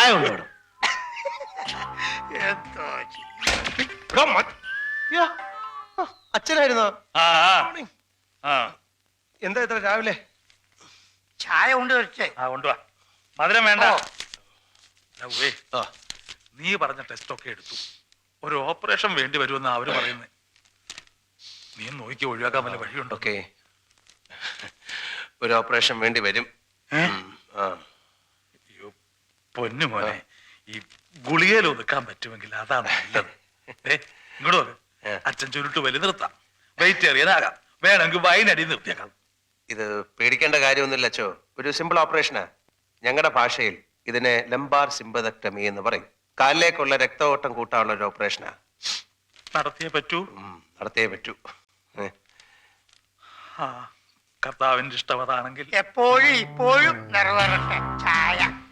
ചായ കൊണ്ടുപോകണം എന്തോ എടോ, മ- യ്യോ, ആ, അച്ഛനായിരുന്നോ? ആ ആ, ആ. എന്താ ഇത്ര രാവിലെ? ചായ കൊണ്ട് വെച്ചേ ആ കൊണ്ടുവാ മധുരം വേണ്ട. ഓ. ലവ്വേ, ആ നീ പറഞ്ഞ ടെസ്റ്റ് ഒക്കെ എടുത്തു. ഒരു ഓപ്പറേഷൻ വേണ്ടി വരുമെന്ന് അവർ പറയുന്നത് നീ നോക്കി ഒഴിവാക്കാൻ വല്ല വഴിയുണ്ടോ? ഓക്കെ. ഒരു ഓപ്പറേഷൻ വേണ്ടി വരും. ഉം, പൊന്നു മോനെ ഈ ഗുളികയിൽ ഒതുക്കാൻ പറ്റുമെങ്കിൽ അതാണ് നല്ലത്. ഏ ഇങ്ങോട്ട്. അച്ഛൻ ചുരുട്ട് വലി നിർത്താം. വെയിറ്റ് ഏറിയതാകാം. വേണമെങ്കിൽ വൈനടി നിർത്തിയേക്കാം. ഇത് പേടിക്കേണ്ട കാര്യമൊന്നുമില്ല അച്ഛോ ഒരു സിമ്പിൾ ഓപ്പറേഷനാ ഞങ്ങളുടെ ഭാഷയിൽ ഇതിനെ ലംബാർ സിംബദക്ടമി എന്ന് പറയും. കാലിലേക്കുള്ള രക്തഓട്ടം കൂട്ടാനുള്ള ഒരു ഓപ്പറേഷനാ നടത്തിയേ പറ്റൂ. നടത്തിയേ പറ്റൂ. ആ കർത്താവിന്റെ ഇഷ്ടം അതാണെങ്കിൽ. എപ്പോഴും ഇപ്പോഴും നിറവേറട്ടെ.